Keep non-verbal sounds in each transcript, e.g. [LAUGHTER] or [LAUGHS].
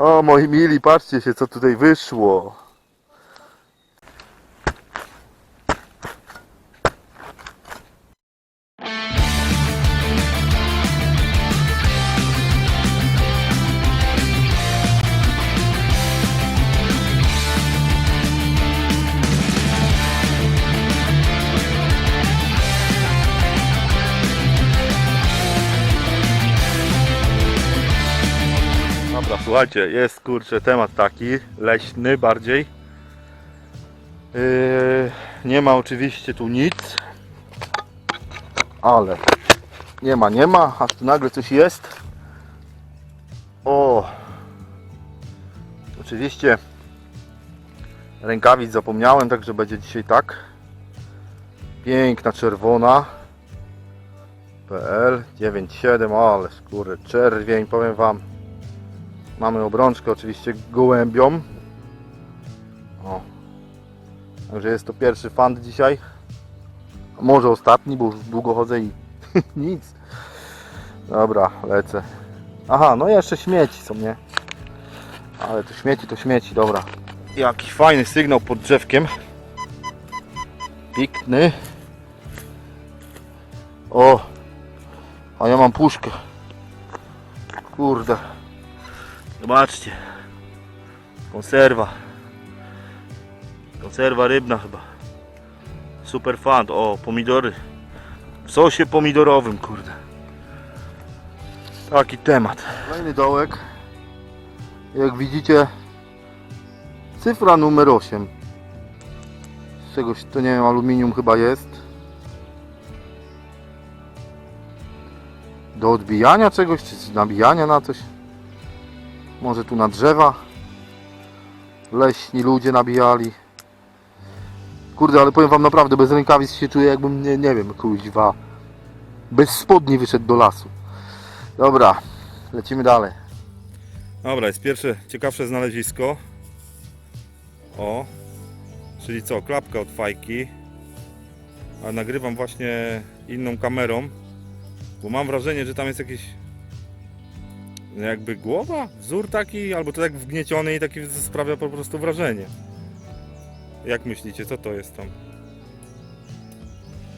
O moi mili, patrzcie się co tutaj wyszło. Słuchajcie, jest kurczę temat taki, leśny bardziej. Yy, nie ma oczywiście tu nic, ale nie ma, nie ma, aż tu nagle coś jest. O! Oczywiście rękawic zapomniałem, także będzie dzisiaj tak. Piękna czerwona. PL 97, ale skóry czerwień, powiem Wam. Mamy obrączkę oczywiście gołębią. O. Także jest to pierwszy fand dzisiaj. Może ostatni, bo już długo chodzę i [LAUGHS] nic. Dobra, lecę. Aha, no jeszcze śmieci są, nie? Ale to śmieci to śmieci, dobra. Jaki fajny sygnał pod drzewkiem. Pikny. O! A ja mam puszkę. Kurde. Zobaczcie. Konserwa. Konserwa rybna chyba. Super fan. O, pomidory. W sosie pomidorowym, kurde. Taki temat. Kolejny dołek. Jak widzicie, cyfra numer 8. Z czegoś to nie wiem, aluminium chyba jest. Do odbijania czegoś, czy nabijania na coś. Może tu na drzewa leśni ludzie nabijali. Kurde, ale powiem wam naprawdę, bez rękawic się czuję jakbym, nie, nie wiem, kuźwa. Bez spodni wyszedł do lasu. Dobra, lecimy dalej. Dobra, jest pierwsze ciekawsze znalezisko. O, czyli co, klapka od fajki. A nagrywam właśnie inną kamerą, bo mam wrażenie, że tam jest jakieś no jakby głowa, wzór taki, albo to tak wgnieciony i taki sprawia po prostu wrażenie. Jak myślicie, co to jest tam?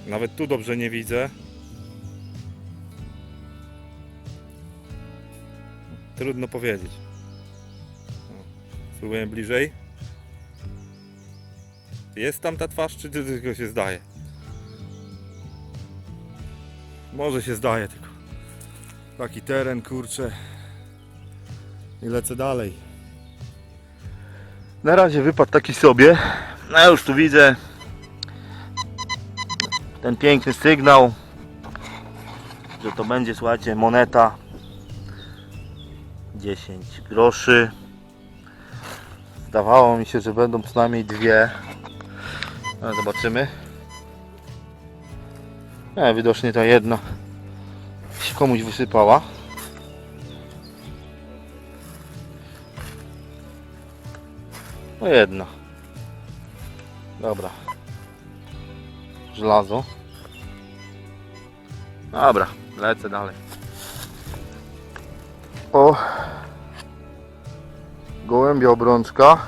Nawet tu dobrze nie widzę. Trudno powiedzieć. Spróbuję bliżej. Jest tam ta twarz, czy tylko się zdaje? Może się zdaje tylko. Taki teren, kurczę. I lecę dalej. Na razie wypadł taki sobie. No już tu widzę ten piękny sygnał, że to będzie, słuchajcie, moneta 10 groszy. Zdawało mi się, że będą przynajmniej dwie. Ale zobaczymy. Nie, widocznie ta jedna się komuś wysypała. No jedna. Dobra. Żelazo. Dobra, lecę dalej. O. Gołębia obrączka.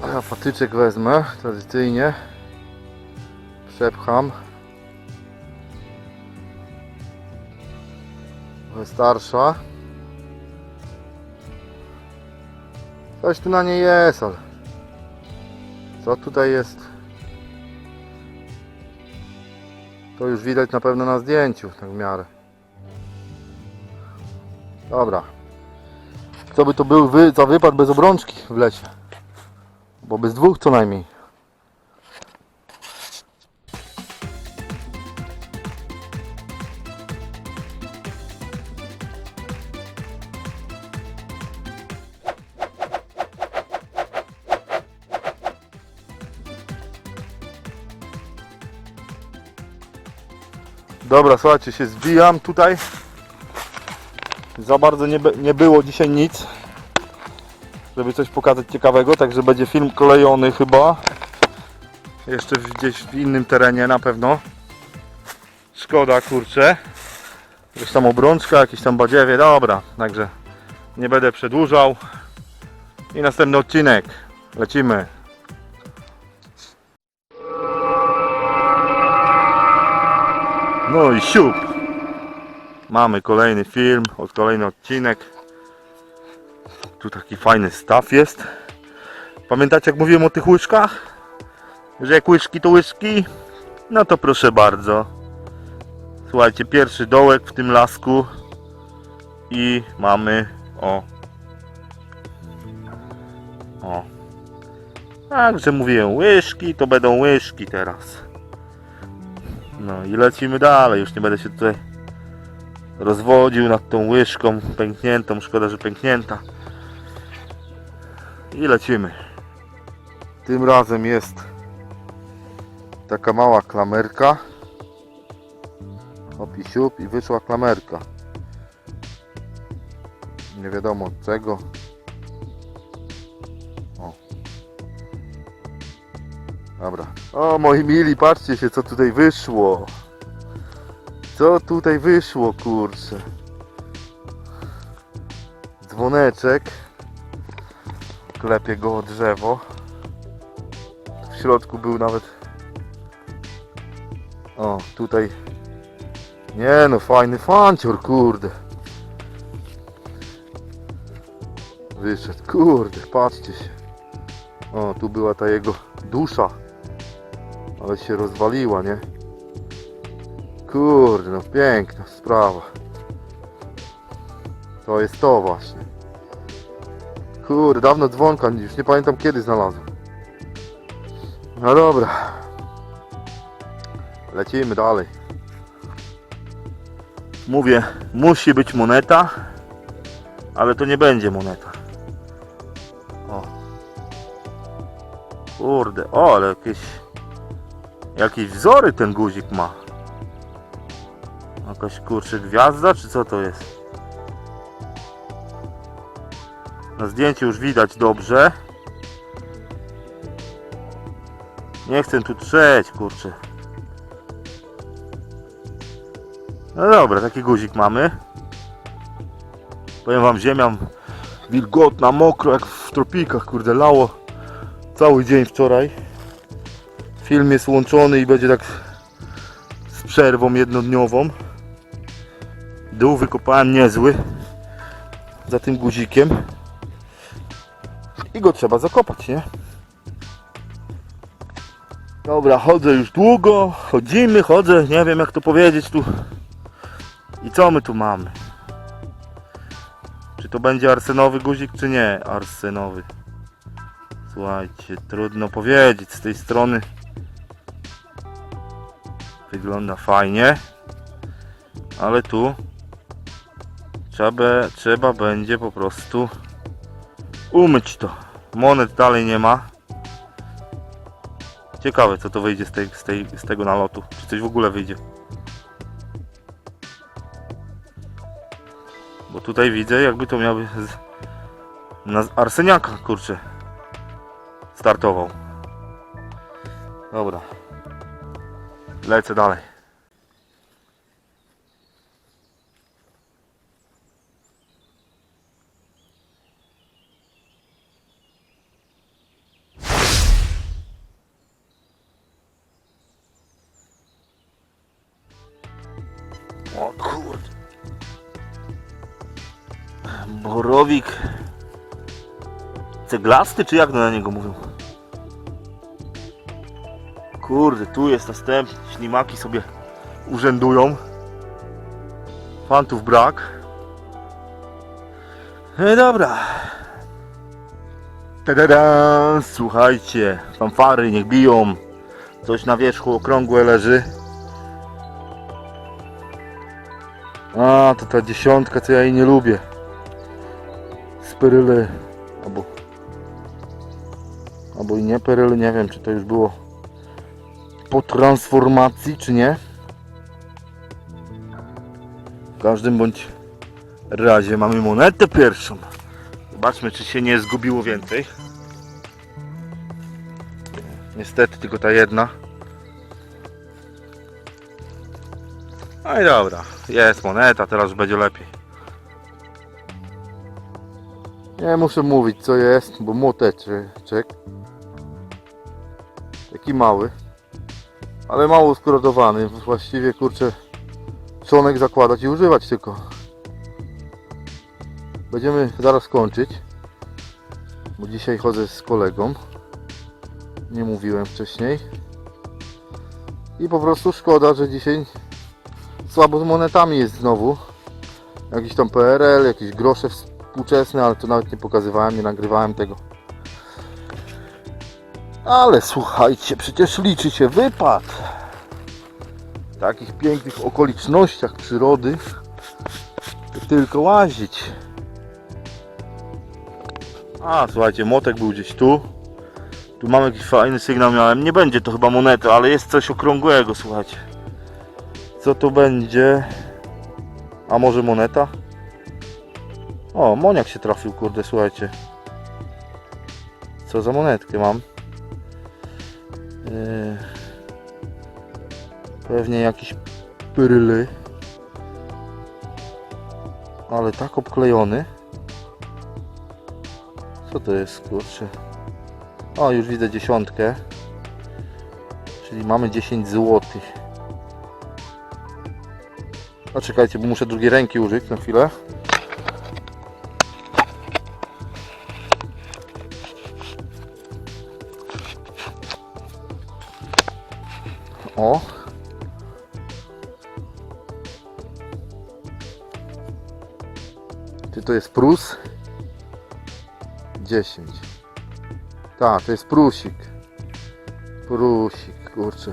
Ja patyczek wezmę, tradycyjnie. Przepcham. Starsza. Coś tu na niej jest, ale co tutaj jest? To już widać na pewno na zdjęciu, tak w miarę. Dobra. Co by to był wy, za wypad bez obrączki w lesie? Bo bez dwóch co najmniej. Dobra, słuchajcie, się zbijam tutaj. Za bardzo nie, nie było dzisiaj nic, żeby coś pokazać ciekawego, także będzie film kolejony chyba. Jeszcze gdzieś w innym terenie na pewno. Szkoda, kurczę. Jakaś tam obrączka, jakieś tam badziewie, dobra. Także Nie będę przedłużał. I następny odcinek. Lecimy. No i siup. Mamy kolejny film, od kolejny odcinek. Tu taki fajny staw jest. Pamiętacie jak mówiłem o tych łyżkach? Że jak łyżki to łyżki? No to proszę bardzo. Słuchajcie, pierwszy dołek w tym lasku. I mamy o. O. Także mówiłem, łyżki to będą łyżki teraz. No i lecimy dalej. Już nie będę się tutaj rozwodził nad tą łyżką pękniętą. Szkoda, że pęknięta. I lecimy. Tym razem jest taka mała klamerka. Hop i siup i wyszła klamerka. Nie wiadomo od czego. Dobra. O moi mili, patrzcie się co tutaj wyszło. Co tutaj wyszło, kurczę. Dzwoneczek. Klepie go o drzewo. W środku był nawet... O, tutaj... Nie no, fajny fancior, kurde. Wyszedł, kurde, patrzcie się. O, tu była ta jego dusza. Ale się rozwaliła, nie? Kurde, no piękna sprawa. To jest to właśnie. Kurde, dawno dzwonka, już nie pamiętam kiedy znalazłem. No dobra. Lecimy dalej. Mówię, musi być moneta, ale to nie będzie moneta. O. Kurde, o, ale jakieś jakieś wzory ten guzik ma. Jakaś kurczę gwiazda, czy co to jest? Na zdjęciu już widać dobrze. Nie chcę tu trzeć, kurczę. No dobra, taki guzik mamy. Powiem wam, ziemia wilgotna, mokro, jak w tropikach, kurde, lało cały dzień wczoraj. Film jest łączony i będzie tak z przerwą jednodniową. Dół wykopałem niezły za tym guzikiem i go trzeba zakopać, nie? Dobra, chodzę już długo, chodzimy, chodzę, nie wiem jak to powiedzieć tu. I co my tu mamy? Czy to będzie arsenowy guzik, czy nie arsenowy? Słuchajcie, trudno powiedzieć. Z tej strony wygląda fajnie, ale tu trzeba, trzeba będzie po prostu umyć to. Monet dalej nie ma. Ciekawe co to wyjdzie z, tej, z, tej, z tego nalotu. Czy coś w ogóle wyjdzie. Bo tutaj widzę jakby to miały z, na arseniaka kurczę startował. Dobra. Lecę dalej. O kurde. Borowik ceglasty, czy jak na niego mówią? Kurde, tu jest następny. Ślimaki sobie urzędują. Fantów brak. No dobra. Tadada, słuchajcie, fanfary niech biją. Coś na wierzchu okrągłe leży. A, to ta dziesiątka, co ja jej nie lubię. Z. Albo... Albo i nie peryly, nie wiem, czy to już było po transformacji, czy nie. W każdym bądź razie mamy monetę pierwszą. Zobaczmy, czy się nie zgubiło więcej. Niestety tylko ta jedna. No i dobra, jest moneta, teraz będzie lepiej. Nie muszę mówić co jest, bo młoteczek. Taki mały. Ale mało skrodowany. Właściwie kurczę członek zakładać i używać tylko. Będziemy zaraz kończyć. Bo dzisiaj chodzę z kolegą. Nie mówiłem wcześniej. I po prostu szkoda, że dzisiaj słabo z monetami jest znowu. Jakiś tam PRL, jakieś grosze współczesne, ale to nawet nie pokazywałem, nie nagrywałem tego. Ale słuchajcie, przecież liczy się wypad. W takich pięknych okolicznościach przyrody tylko łazić. A, słuchajcie, motek był gdzieś tu. Tu mam jakiś fajny sygnał miałem. Nie będzie to chyba moneta, ale jest coś okrągłego, słuchajcie. Co to będzie? A może moneta? O, moniak się trafił, kurde, słuchajcie. Co za monetkę mam? Yy, pewnie jakiś pyryly. Ale tak obklejony. Co to jest, kurczę? O, już widzę dziesiątkę. Czyli mamy 10 złotych. A czekajcie, bo muszę drugiej ręki użyć na chwilę. Czy to jest prus? 10. Tak, to jest prusik. Prusik, kurczę.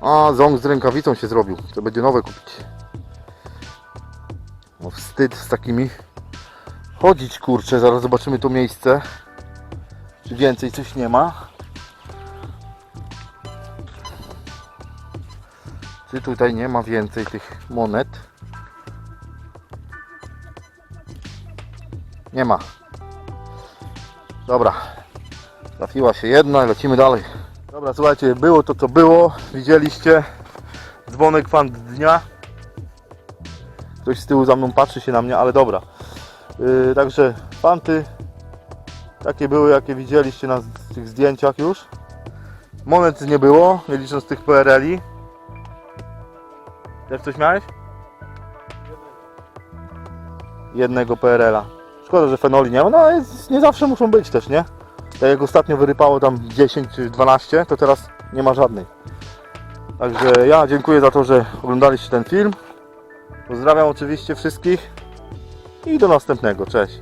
A, ząg z rękawicą się zrobił. To będzie nowe kupić. No wstyd z takimi chodzić, kurczę. Zaraz zobaczymy to miejsce. Czy więcej coś nie ma. Czy tutaj nie ma więcej tych monet? Nie ma. Dobra. Trafiła się jedna, lecimy dalej. Dobra, słuchajcie, było to co było. Widzieliście dzwonek fan dnia. Ktoś z tyłu za mną patrzy się na mnie, ale dobra. Yy, także fanty takie były, jakie widzieliście na tych zdjęciach już. Monet nie było, nie licząc tych PRL-i. Też coś miałeś? Jednego PRL-a. Szkoda, że fenoli nie ma, no ale nie zawsze muszą być też, nie? Tak jak ostatnio wyrypało tam 10 czy 12, to teraz nie ma żadnej. Także ja dziękuję za to, że oglądaliście ten film. Pozdrawiam oczywiście wszystkich i do następnego. Cześć.